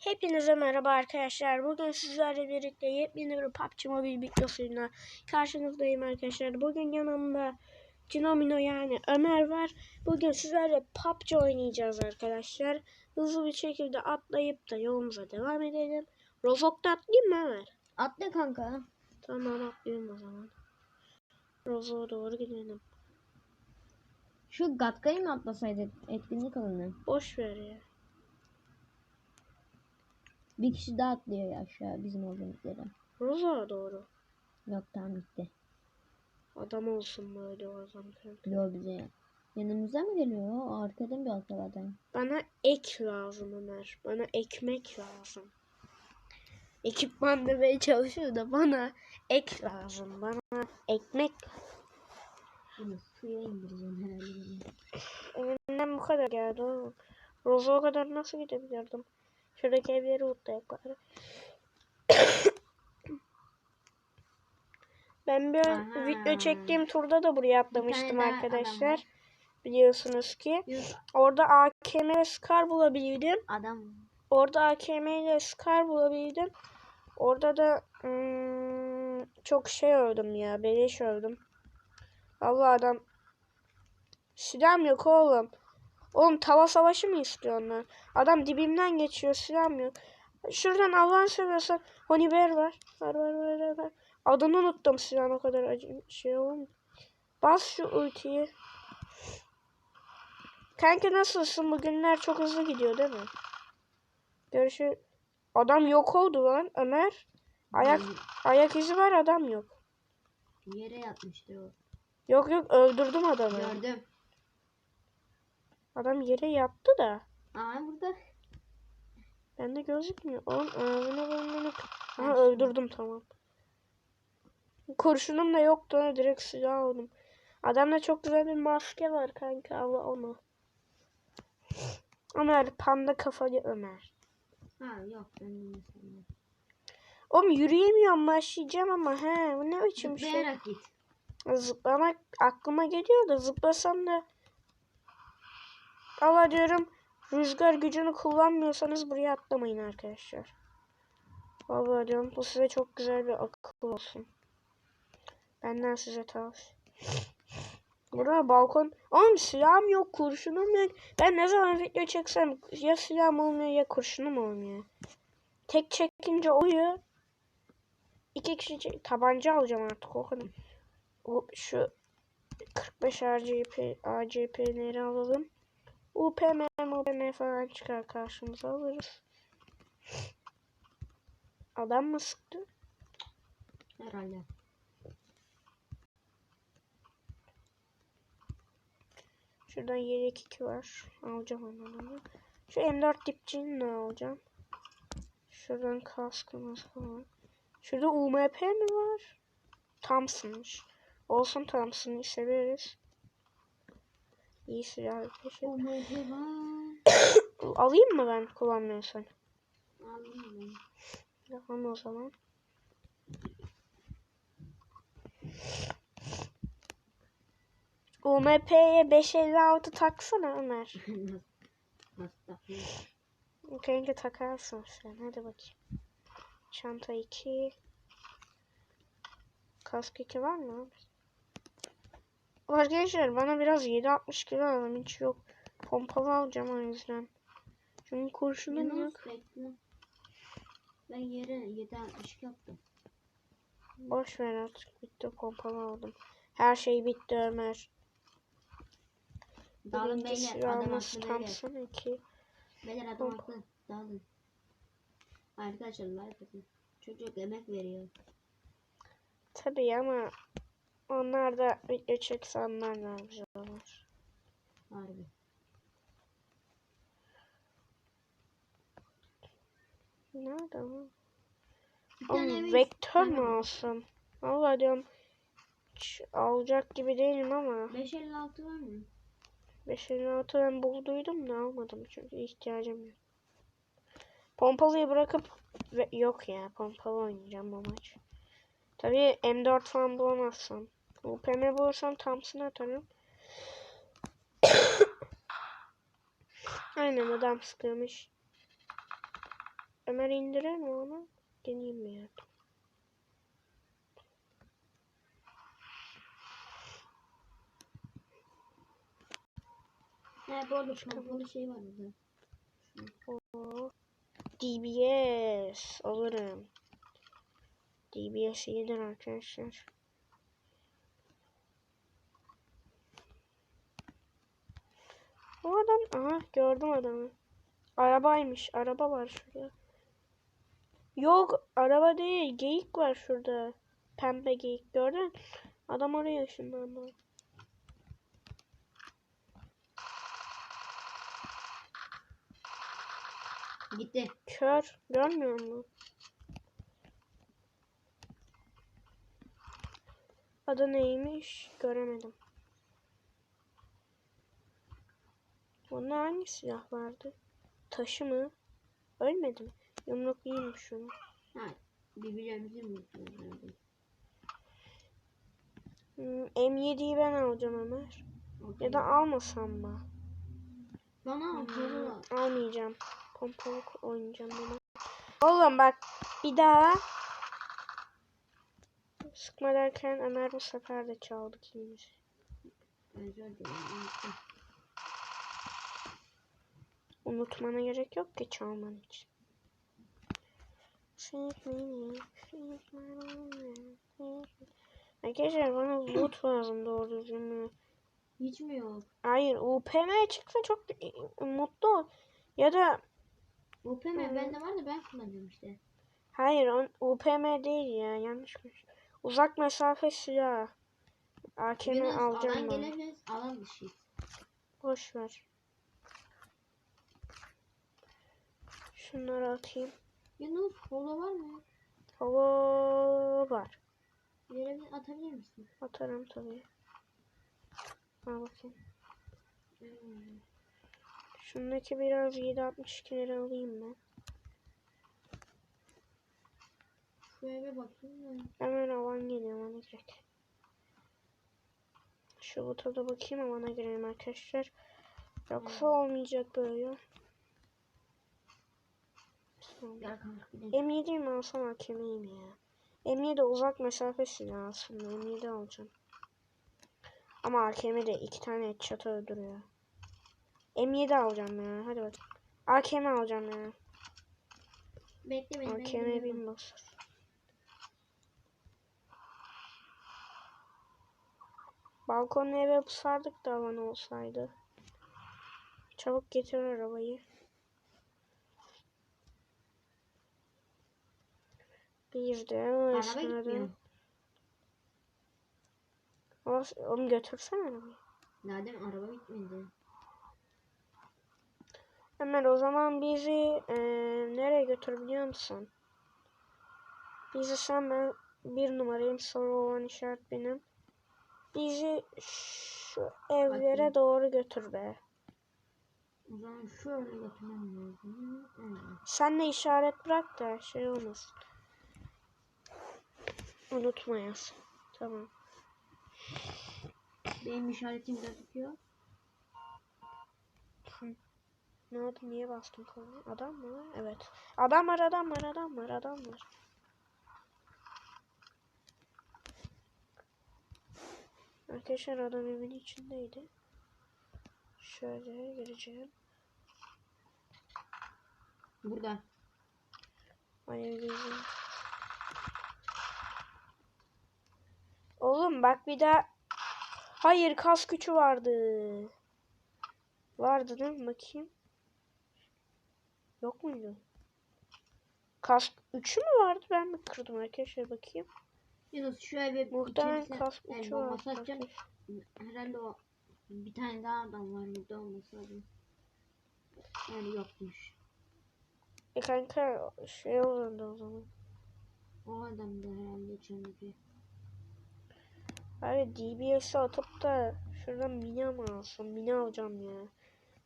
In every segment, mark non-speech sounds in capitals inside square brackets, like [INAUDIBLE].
Hepinize merhaba arkadaşlar. Bugün sizlerle birlikte yepyeni bir PUBG Mobile videosuyla karşınızdayım arkadaşlar. Bugün yanımda Cinomino yani Ömer var. Bugün sizlerle PUBG oynayacağız arkadaşlar. Hızlı bir şekilde atlayıp da yolumuza devam edelim. Rozok'ta atlayayım mı Ömer? Atla kanka. Tamam atlıyorum o zaman. Rozok'a doğru gidelim. Şu Gatka'yı mı atlasaydı etkinlik alanı? Boş ver ya. Bir kişi daha atlıyor aşağı bizim olduğumuz yere. Rozok'a doğru. Yok tamam gitti. Adam olsun böyle o adam kanka. Yo bize yanımıza mı geliyor? O arkadan bir arkadan. Bana ek lazım Ömer. Bana ekmek lazım. Ekipman demeye çalışıyor da bana ek lazım. Bana ekmek Bunu suya indireceğim herhalde. Elimden bu kadar geldi oğlum. Rozo'ya kadar nasıl gidebilirdim? Şuradaki evleri unutlayak bari. [COUGHS] ben bir Aha. video çektiğim turda da buraya atlamıştım arkadaşlar. Biliyorsunuz ki. Orada AKM ile Scar bulabildim. adam. Orada AKM ile Scar bulabildim. Orada da hmm, çok şey öldüm ya. Beleş öldüm. Allah adam. Silahım yok oğlum. Oğlum tava savaşı mı istiyorlar? Adam dibimden geçiyor silahım yok. Şuradan Allah'ın seversen Honiber var. Var var var var, var. Adını unuttum silahın o kadar acı şey olmuyor. Bas şu ultiyi. Kanka nasılsın? Bugünler çok hızlı gidiyor değil mi? Görüşü Adam yok oldu lan Ömer. Ayak ayak izi var adam yok. Yere yatmıştır o. Yok yok öldürdüm adamı. Gördüm. Adam yere yattı da. Aa burada. Bende gözükmüyor. Oğlum ağzını burnunu. Aha öldürdüm tamam. Kurşunum da yoktu. ha, Direkt silah aldım. Adamda çok güzel bir maske var kanka. Al onu. Ömer panda kafalı Ömer. Ha yok ben de. Oğlum yürüyemiyorum başlayacağım ama he bu ne biçim şey. Zıplayarak git. Zıplamak aklıma geliyor da zıplasam da Allah diyorum rüzgar gücünü kullanmıyorsanız buraya atlamayın arkadaşlar. Vallahi diyorum bu size çok güzel bir akıl olsun. Benden size tavsiye. Burada balkon. Oğlum silahım yok, kurşunum yok. Ben ne zaman video çeksem ya silahım olmuyor ya kurşunum olmuyor. Tek çekince oluyor. İki kişi tabanca alacağım artık o kadar. Şu 45 ACP, ACP'leri alalım. UPM, UPM falan çıkar karşımıza alırız. Adam mı sıktı? Herhalde. Şuradan yelek 2 var. Alacağım onu. Şu M4 dipçiğini de alacağım. Şuradan kaskımız falan. Şurada UMP mi var? Thompson'mış. Olsun Thompson'ı severiz. İyi silah. Umarım var. Alayım mı ben kullanmıyorsan? Aldım ben. Tamam o zaman. UMP'ye 556 taksana Ömer. [LAUGHS] Kanka takarsın sen. Hadi bakayım. Çanta 2. Kask 2 var mı? Arkadaşlar bana biraz 760 kilo alalım. Hiç yok. Pompalı alacağım o yüzden. Çünkü kurşunum yok. Bekle. Ben yere 762 yaptım. Boş ver artık. Bitti pompalı aldım. Her şey bitti Ömer. Birinci beyler. Adam haklı beyler. 2. Beyler adam haklı. Dağılın. Arkadaşlar like atın. Çocuk emek veriyor. Tabii ama onlar da video çekse güzel olur. Harbi. Nerede ama? Oğlum vektör mü alsam? Valla diyorum hiç alacak gibi değilim ama 556 var mı? 556 ben bulduydum da almadım çünkü ihtiyacım yok. Pompalıyı bırakıp ve yok ya pompalı oynayacağım bu maç. Tabii M4 falan bulamazsam. UPM bulursam Thompson atarım. [COUGHS] Aynen adam sıkılmış. Ömer indirir mi onu? Deneyeyim mi ya? He bu arada pompalı şey var burada. Oo. DBS alırım. DBS iyidir arkadaşlar. O adam, aha gördüm adamı. Arabaymış, araba var şurada. Yok, araba değil, geyik var şurada. Pembe geyik gördün? Adam oraya ışınlandı. Gitti. Kör, görmüyor musun? Adı neymiş? Göremedim. Bunda hangi silah vardı? Taşı mı? Ölmedi mi? Yumruk iyiymiş şunu. Ha birbirlerimizi mi? Hmm, M7'yi ben alacağım Ömer. Ya da almasam mı? Bana pompalı var. Almayacağım. Pompalı oynayacağım bunu. Oğlum bak bir daha sıkma derken Ömer bu sefer de çaldı kimimizi. Özür dilerim. Unutmana gerek yok ki çalman için. Arkadaşlar bana loot lazım doğru düzgün. Hiç mi yok? Hayır UPM çıksa çok mutlu ol. Ya da OPM bende var da ben kullanıyorum işte. hayır on, UPM değil ya yanlışmış. Uzak mesafe silah. AKM alacağım alan ben. gelebiliriz. Alan dışı. Boş ver. Şunları atayım. Yunus polo var mı? Hava var. Verebilir, atabilir misin? Atarım tabii. Al bakayım. Hmm. Şundaki biraz 7.62'leri alayım ben. Şuraya bir bakayım da. Hemen alan geliyor bana direkt. Şu buta da bakayım alana girelim arkadaşlar. Yoksa olmayacak böyle. Tamam. Gel kanka gidelim. M7'yi mi alsam hakemiyim ya. M7 uzak mesafe silahı aslında. M7 alacağım. Ama AKM de iki tane headshot öldürüyor. M7 alacağım ya. Hadi bak. AKM alacağım ya. Bekle beni. AKM bin basar. Balkonlu eve pusardık da alan olsaydı. Çabuk getir arabayı. Bir de Araba gitmiyor. Onu götürsene arabayı. Madem araba gitmedi. Ömer o zaman bizi eee, nereye götür biliyor musun? Bizi sen ben bir numarayım soru olan işaret benim. Bizi şu evlere Bakayım. doğru götür be. O zaman şöyle götürmem lazım. Sen de işaret bırak da şey olmasın. Unutmayasın. Tamam. Benim işaretim gözüküyor. Ne oldu? Niye bastım konuyu? Adam mı var? Evet. Adam var, adam var, adam var, adam var. Arkadaşlar adam evin içindeydi. Şöyle gireceğim. Burada. Ay gözüm. Oğlum bak bir daha. Hayır kas gücü vardı. Vardı değil mi? Bakayım. Yok muydu? Kas 3'ü mü vardı? Ben mi kırdım arkadaşlar bakayım. Yunus şu eve Muhtemelen içerisine kas el 3'ü var. atacağım. Herhalde o bir tane daha adam var burada olması lazım. Yani yokmuş. E kanka şey olurdu o zaman. O adam da herhalde içeride. Abi DBS'i atıp da şuradan mini mi alsam? Mini alacağım ya.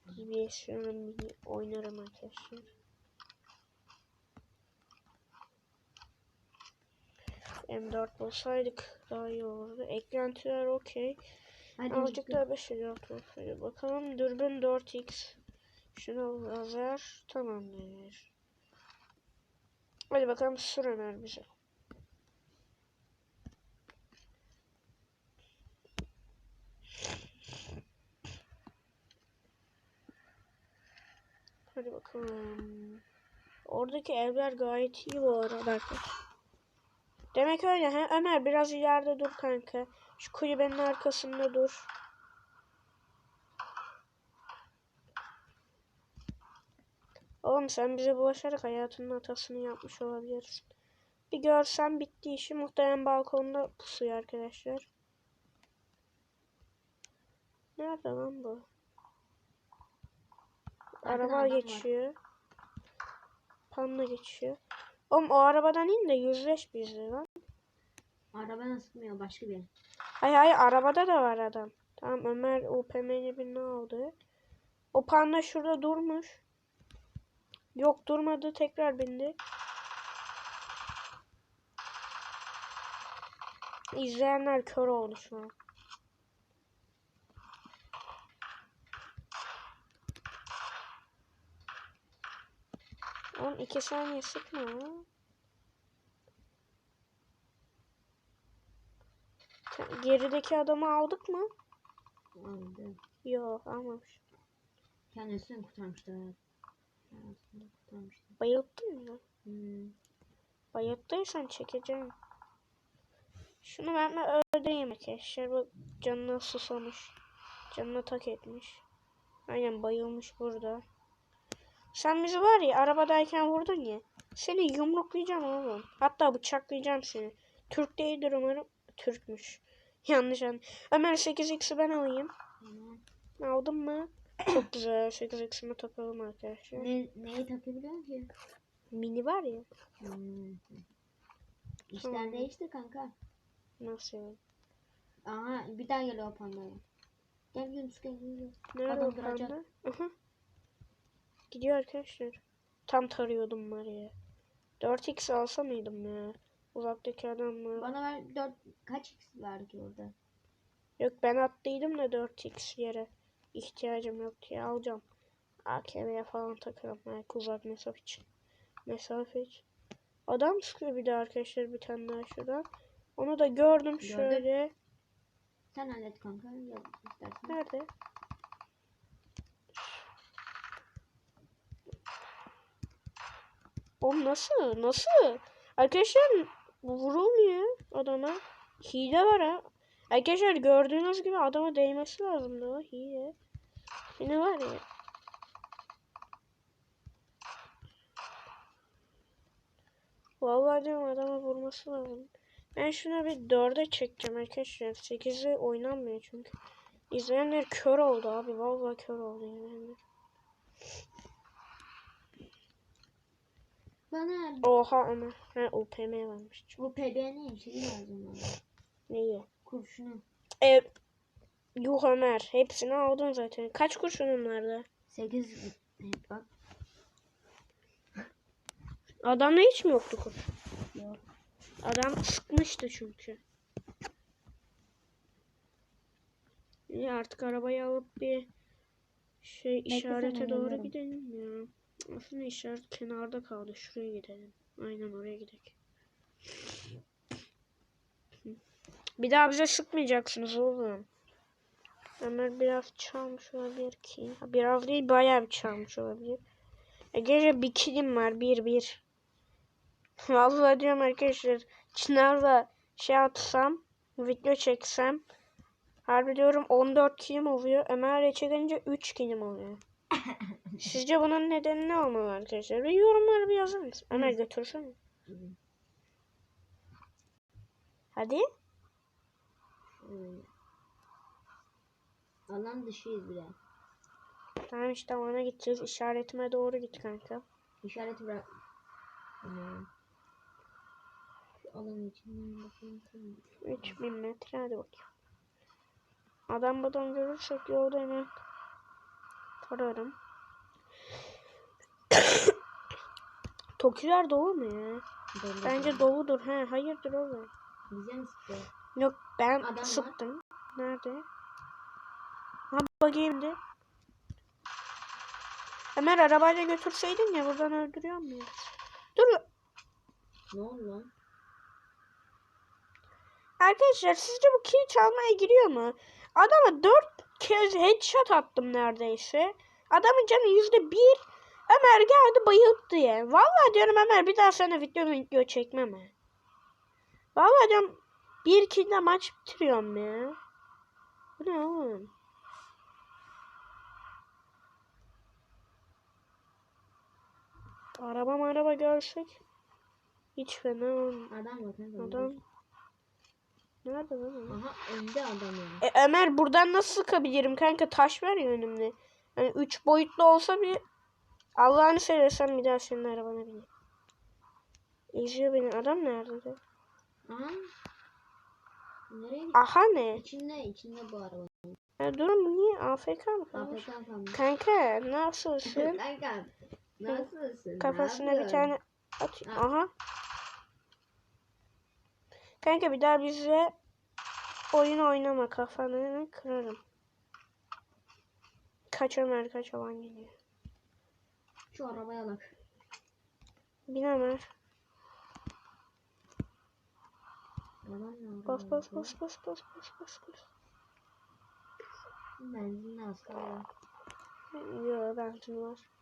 DBS şuradan mini oynarım arkadaşlar. M4 bulsaydık daha iyi olurdu. Eklentiler okey. Azıcık daha 5 olsaydı. Bakalım dürbün 4x. Şunu lazer tamamdır. Hadi bakalım sür Ömer bize. Bakalım. Oradaki evler gayet iyi bu arada. Demek öyle ha. Ömer biraz ileride dur kanka. Şu kulübenin arkasında dur. Oğlum sen bize bulaşarak hayatının hatasını yapmış olabilirsin. Bir görsen bitti işi. Muhtemelen balkonda pusuyor arkadaşlar. Nerede lan bu? Araba var. geçiyor. Panda geçiyor. Oğlum o arabadan in de yüzleş bizle lan. Araba sıkmıyor başka bir. Hay hay arabada da var adam. Tamam Ömer UPM'li bir ne oldu? O panda şurada durmuş. Yok durmadı tekrar bindi. İzleyenler kör oldu şu an. Oğlum iki saniye sıkma. Gerideki adamı aldık mı? Aldı. Yok almamış. Kendisini kurtarmışlar. Kendisini kurtarmışlar. Bayılttın mı? Hmm. Bayılttıysan çekeceğim. Şunu ben mi öldüreyim arkadaşlar. Bu canına susamış. Canına tak etmiş. Aynen bayılmış burada. Sen bizi var ya arabadayken vurdun ya. Seni yumruklayacağım oğlum. Hatta bıçaklayacağım seni. Türk değildir umarım. Türkmüş. [LAUGHS] Yanlış an. Ömer 8x'i ben alayım. Tamam. Aldın mı? [COUGHS] Çok güzel. 8x'imi takalım arkadaşlar. Ne, neyi takabiliyor ki? Mini var ya. Hmm. İşler Tamam. değişti kanka. Nasıl yani? Aha bir daha geliyor pandaya. Gel Yunus gel Yunus. Nerede Adam o panda? Aha. Gidiyor arkadaşlar. Tam tarıyordum var ya. 4x alsa mıydım ya? Uzaktaki adamla. Bana ver 4 kaç x var ki orada? Yok ben attıydım da 4x yere. İhtiyacım yok diye alacağım. AKM'ye falan takarım. Belki uzak mesafe için. Mesafe için. Adam sıkıyor bir de arkadaşlar bir tane daha şuradan. Onu da gördüm Gördün. şöyle. Sen hallet kanka. Nerede? Oğlum nasıl? Nasıl? Arkadaşlar vurulmuyor adama. Hile var ha. Arkadaşlar gördüğünüz gibi adama değmesi lazımdı o hile. Yine var ya. Vallahi diyorum adama vurması lazım. Ben şuna bir dörde çekeceğim arkadaşlar. 8'i oynanmıyor çünkü. İzleyenler kör oldu abi. Vallahi kör oldu izleyenler. Bana Oha Ömer. Ha UPM varmış. bu PB'nin şeyi lazım bana. Neyi? Kurşunu. E, yuh Ömer. Hepsini aldın zaten. Kaç kurşunun vardı? 8 evet, bak. Adamda hiç mi yoktu kurşun? Yok. Adam sıkmıştı çünkü. İyi artık arabayı alıp bir şey işarete doğru gidelim ya. Aslında işaret kenarda kaldı. Şuraya gidelim. Aynen oraya gidelim. Bir daha bize sıkmayacaksınız oğlum. Ömer biraz çalmış olabilir ki. Biraz değil bayağı bir çalmış olabilir. E, gece bir kilim var. Bir bir. Vallahi diyorum arkadaşlar. Çınar'la şey atsam. Video çeksem. Harbi diyorum 14 kilim oluyor. Ömer'le çekince 3 kilim oluyor. Sizce bunun nedeni ne olmalı arkadaşlar? Bir yorumlara bir yazar mısın? Ömer götürsene. Hadi. Alan dışıyız bile. Tamam işte ona gideceğiz. İşaretime doğru git kanka. İşaret bırak. Hmm. Alan içinden bakayım. tamam. 3000 metre hadi bakayım. Adam buradan görürsek yolda hemen tararım. [COUGHS] Tokiler dolu mu ya? Dolu Bence dolu. doludur. He, hayırdır oğlum. Bize mi sıktı? Yok ben Adam var. sıktım. Nerede? Ha de. Ömer arabayla götürseydin ya buradan öldürüyor mu ya? Dur. Ne oldu lan? Arkadaşlar sizce bu kill çalmaya giriyor mu? Adama dört kez headshot attım neredeyse. Adamın canı yüzde bir. Ömer geldi bayıldı diye. Vallahi diyorum Ömer bir daha sana video video çekmem ha. Vallahi diyorum bir kille maç bitiriyorum ya. Bu ne oğlum? Araba araba görsek hiç fena olmaz. Adam kanka. Adam nerede lan? Aha önde adam ya. E, Ömer buradan nasıl sıkabilirim kanka? Taş var ya önümde. Yani üç boyutlu olsa bir Allah'ını seversen bir daha senin arabana bineyim. İzliyor beni. Adam nerede? de? Aha. Nereye? Aha ne? İçinde, içinde bu araba. Ya durun bu niye? AFK mı kalmış? Kanka nasılsın? [LAUGHS] Kanka. Nasılsın? Kafasına bir tane at. Ha. Aha. Kanka bir daha bize oyun oynama kafanı kırarım. Kaç Ömer kaç alan geliyor. Şu arabaya bak. Bin Ömer. Bas bas bas bas bas bas bas bas. Benzin az kaldı. Yok benzin var.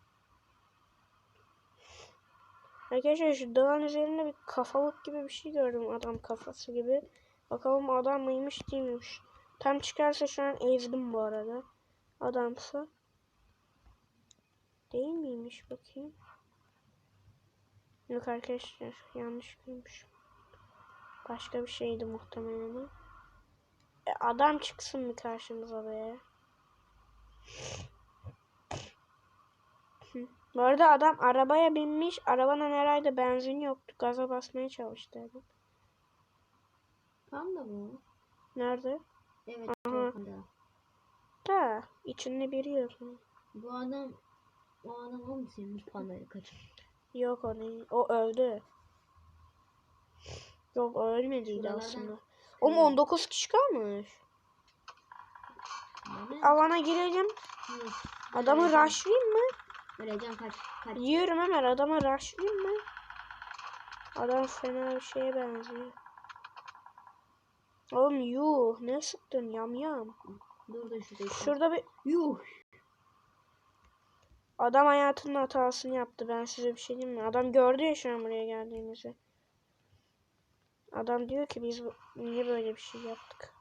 Arkadaşlar şu dağın üzerinde bir kafalık gibi bir şey gördüm adam kafası gibi. Bakalım adam mıymış değil miymiş. Tam çıkarsa şu an ezdim bu arada. Adamsa. Değil miymiş bakayım. Yok arkadaşlar yanlış görmüşüm. Başka bir şeydi muhtemelen. E, adam çıksın mı karşımıza be? Bu arada adam arabaya binmiş. Arabanın herhalde benzin yoktu. Gaza basmaya çalıştı adam. Tam da bu. Nerede? Evet. Aha. arkada. Da içinde biri yok. Bu adam o adam o mu senin pandayı kaçır? Yok o değil. O öldü. Yok ölmediydi Şuralardan aslında. Oğlum 19 kişi kalmış. Alana girelim. Adamı rushlayayım mı? Vereceğim kaç kaç. Yiyorum hemen adama rushlayayım mı? Adam fena bir şeye benziyor. Oğlum yuh ne sıktın yam yam. Dur dur şurada. Şurada bir Yuh. adam hayatının hatasını yaptı. Ben size bir şey diyeyim mi? Adam gördü ya şu an buraya geldiğimizi. Adam diyor ki biz niye böyle bir şey yaptık?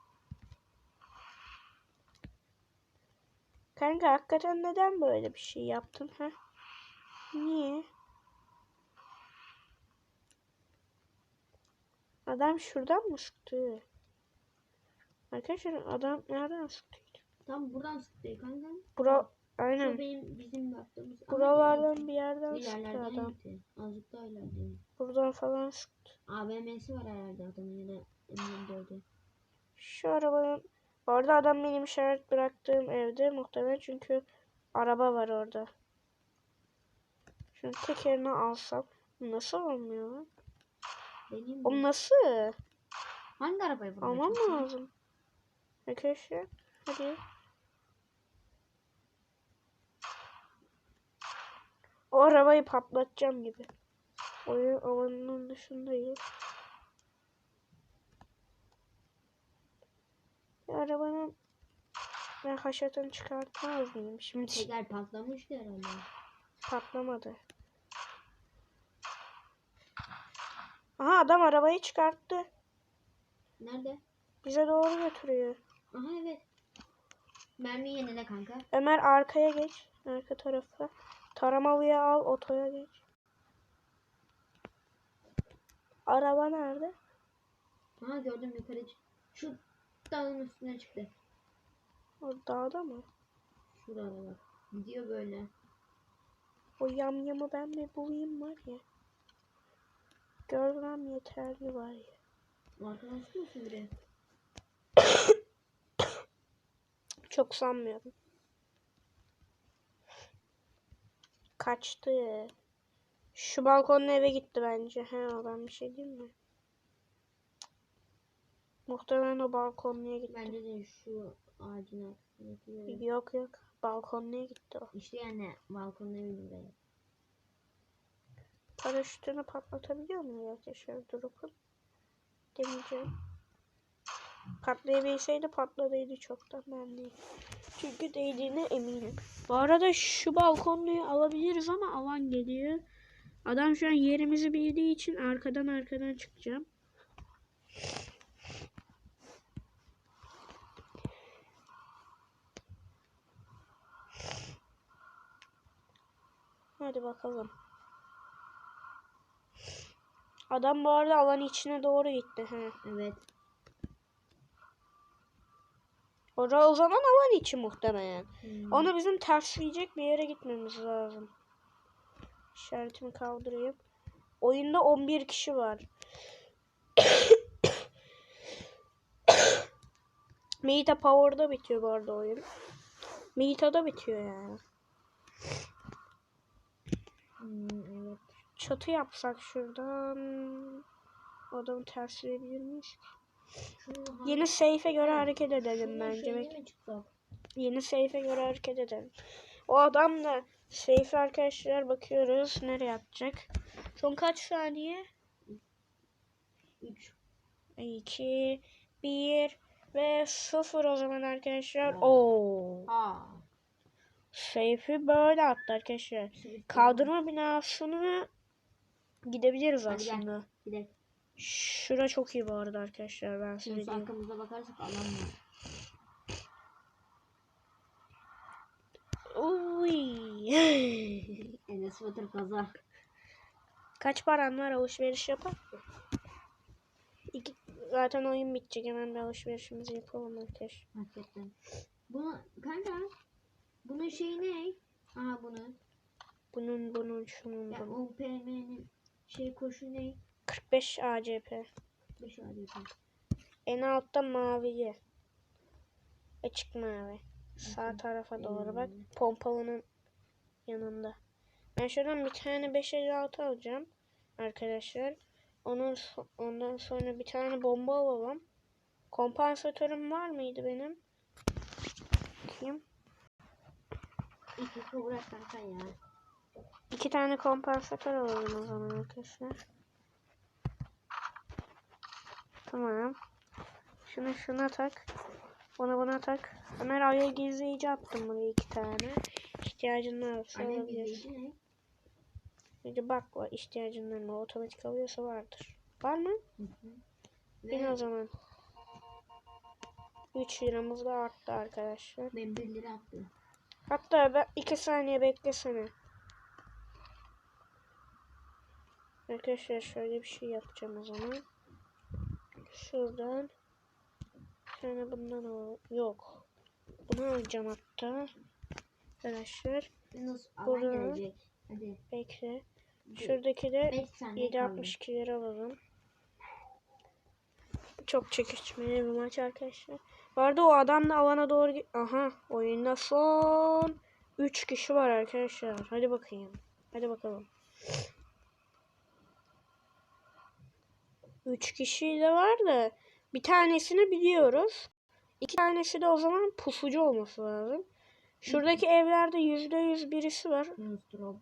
Kanka hakikaten neden böyle bir şey yaptın ha? Niye? Adam şuradan mı sıktı? Arkadaşlar adam nereden sıktı? Tam buradan sıktı kanka. Bura Şu aynen. benim bizim yaptığımız. Ama Buralardan bir yerden yerlerden adam. gitti. Azıcık daha ileride. Buradan falan sıktı. AVM'si var herhalde adamın ya da M24'ü. Şu arabanın orada adam benim işaret bıraktığım evde muhtemelen çünkü araba var orada. Şunu tekerini alsam nasıl olmuyor lan? Benim O nasıl? Hangi arabayı vurmaya Almam çalışıyorsun? lazım. Arkadaşlar hadi. O arabayı patlatacağım gibi. Oyun alanının dışındayız. Bir arabanın ben haşatını çıkartmaz mıyım şimdi? Teker patlamıştı herhalde. Patlamadı. Aha adam arabayı çıkarttı. Nerede? Bize doğru götürüyor. Aha evet. Mermi yenile kanka. Ömer arkaya geç. Arka tarafa. Taramalıya al. Otoya geç. Araba nerede? Aha gördüm yukarı. Şu dağın üstüne çıktı. O dağda mı? Şurada bak. Gidiyor böyle. O yamyamı ben mi bulayım var ya. Görmem yeterli var ya. Sıkıyor musun biri? Çok sanmıyorum. Kaçtı. Şu balkonun eve gitti bence. He ben bir şey diyeyim mi? Muhtemelen o balkonluya gitti. Bence de şu ağacın arkasındaki yere. Yok yok. Balkonluya gitti o. İşte yani bindi buraya. paraşütünü patlatabiliyor mu arkadaşlar drop'un? Demeyeceğim. Patlayabilseydi patladıydı çoktan ben değil. Çünkü değdiğine eminim. Bu arada şu balkonluyu alabiliriz ama alan geliyor. Adam şu an yerimizi bildiği için arkadan arkadan çıkacağım. Hadi bakalım. Adam bu arada alan içine doğru gitti. He. Evet. Orada o zaman alan içi muhtemelen. Hmm. Onu bizim tersleyecek bir yere gitmemiz lazım. İşaretimi kaldırayım. Oyunda 11 kişi var. [COUGHS] Mita Power'da bitiyor bu arada oyun. Mita'da bitiyor yani. Hmm, evet. Çatı yapsak şuradan. Adamı tersleyebilir miyiz? Şunu Yeni safe'e göre Ha, hareket edelim bence. Yeni safe'e göre hareket edelim. O adam da safe arkadaşlar bakıyoruz nereye atacak. Son kaç saniye? Üç. 2 1 ve 0 o zaman arkadaşlar. Oo. Aa. Safe'i böyle attı arkadaşlar. Kaldırma binasına gidebiliriz Hadi gel. aslında. Gidelim. Şura çok iyi bu arada arkadaşlar ben size diyeyim. arkamıza bakarsak. Uy. [LAUGHS] Enes Batur kaza. Kaç paran var alışveriş yapar? İki, zaten oyun bitecek hemen bir alışverişimizi yapalım arkadaşlar. Hakikaten. Bunu kanka. Bunun şeyi ne? Aha bunu. Bunun bunun şunun Ya bunun. o PM'nin şey koşu ne? 45 ACP. 5 adet. En altta maviye. Açık mavi. Sağ tarafa doğru bak. Pompalının yanında. Ben şuradan bir tane 556 alacağım. Arkadaşlar. Onun ondan sonra bir tane bomba alalım. Kompansatörüm var mıydı benim? Bakayım. İki kıvrak kanka ya. İki tane kompansatör alalım o zaman arkadaşlar. Tamam. Şunu şuna tak. Ona buna tak. Ömer ayak gizleyici attım buraya iki tane. İhtiyacın varsa Annem alabilirsin. Bir bak var ihtiyacın var mı? Otomatik alıyorsa vardır. Var mı? Hı hı. Bin o zaman. 3 liramız da arttı arkadaşlar. ben 1 lira attım. Hatta ben 2 saniye beklesene. Arkadaşlar şöyle bir şey yapacağım o zaman. Şuradan. Tane bundan al. Yok. Bunu alacağım hatta. Arkadaşlar? Hadi. bekle. Şuradaki de 5 saniye kaldı. 7.62 lira alalım. Çok çekişmeli bir maç arkadaşlar. Bu arada o adam da alana doğru. Aha oyunda son 3 kişi var arkadaşlar. Hadi bakayım. Hadi bakalım. 3 kişi de var da bir tanesini biliyoruz. İki tanesi de o zaman pusucu olması lazım. Şuradaki evlerde %100 birisi var.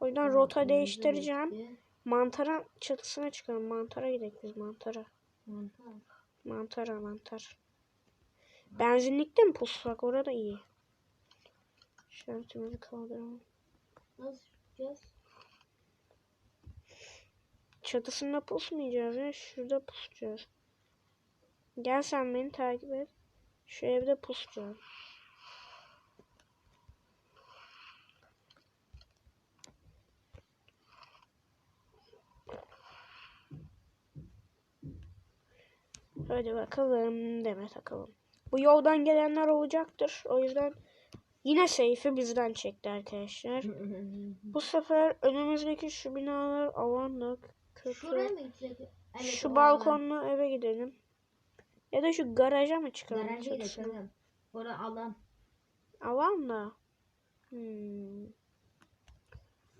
O yüzden rota değiştireceğim. Mantara çatısına çıkalım. Mantara gidelim biz mantara. Mantar. Mantara mantar. Benzinlikte mi pussak? Orada iyi. Şartımızı kaldıralım. Nasıl yapacağız? Çatısında pusmayacağız ya. Şurada pusacağız. Gel sen beni takip et. Şu evde pusacağız. Hadi bakalım deme takalım. Bu yoldan gelenler olacaktır. O yüzden yine seyfi bizden çekti arkadaşlar. [LAUGHS] Bu sefer önümüzdeki şu binalar alanla kötü. Mı? Evet, Şu alan. balkonlu eve gidelim. Ya da şu garaja mı çıkalım? Garaja gidelim. Orada alan. Alan da. Hmm.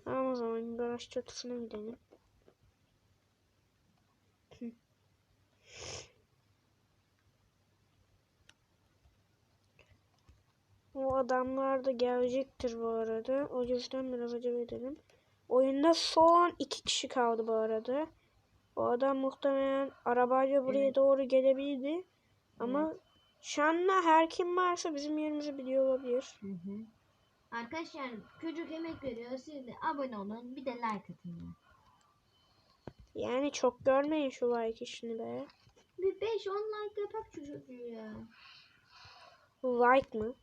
Tamam o zaman garaj çatısına gidelim. O adamlar da gelecektir bu arada. O yüzden biraz acele edelim. Oyunda son iki kişi kaldı bu arada. O adam muhtemelen arabayla buraya Evet. doğru gelebilirdi. Ama şu anda her kim varsa bizim yerimizi biliyor olabilir. Hı hı. Arkadaşlar çocuk emek veriyor. Siz de abone olun. Bir de like atın. ya. Yani çok görmeyin şu like işini be. Bir 5-10 like yapak şu çocuğu ya. Like mı?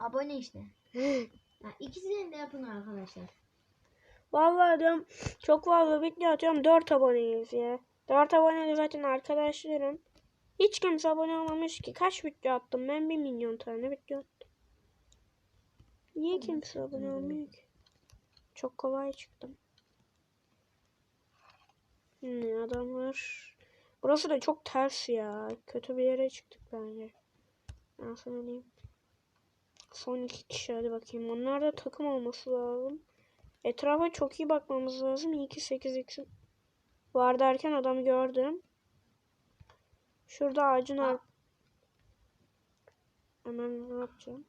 Abone işte. [GASPS] Ha, ikisini de yapın arkadaşlar. Vallahi diyorum çok fazla video atıyorum 4 aboneyiz ya. 4 abone de zaten arkadaşlarım. Hiç kimse abone olmamış ki. Kaç video attım ben 1 milyon tane video attım. Niye kimse abone olmuyor ki? Çok kolay çıktım. Hmm, adamlar. Burası da çok ters ya. Kötü bir yere çıktık bence. Ben sana diyeyim. Son iki kişi hadi bakayım. Onlar da takım olması lazım. Etrafa çok iyi bakmamız lazım. İyi ki 8x var derken adamı gördüm. Şurada ağacın ar... Hemen ne yapacağım?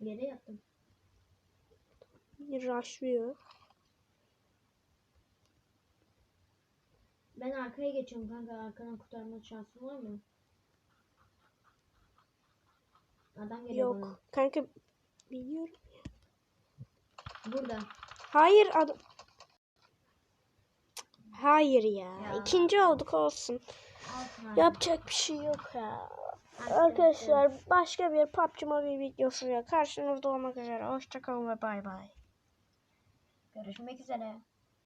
Yere yattım. Bir rushlıyor. Ben arkaya geçiyorum kanka. Arkadan kurtarma şansım var mı? Adam geliyor bana. Yok. Kanka biliyorum. Burada. Hayır adam. Hayır ya. Ya. İkinci olduk olsun. Abi. Yapacak bir şey yok ya. Arkadaşlar başka bir PUBG Mobile videosuyla karşınızda olmak üzere. Hoşçakalın ve bay bay. Görüşmek üzere.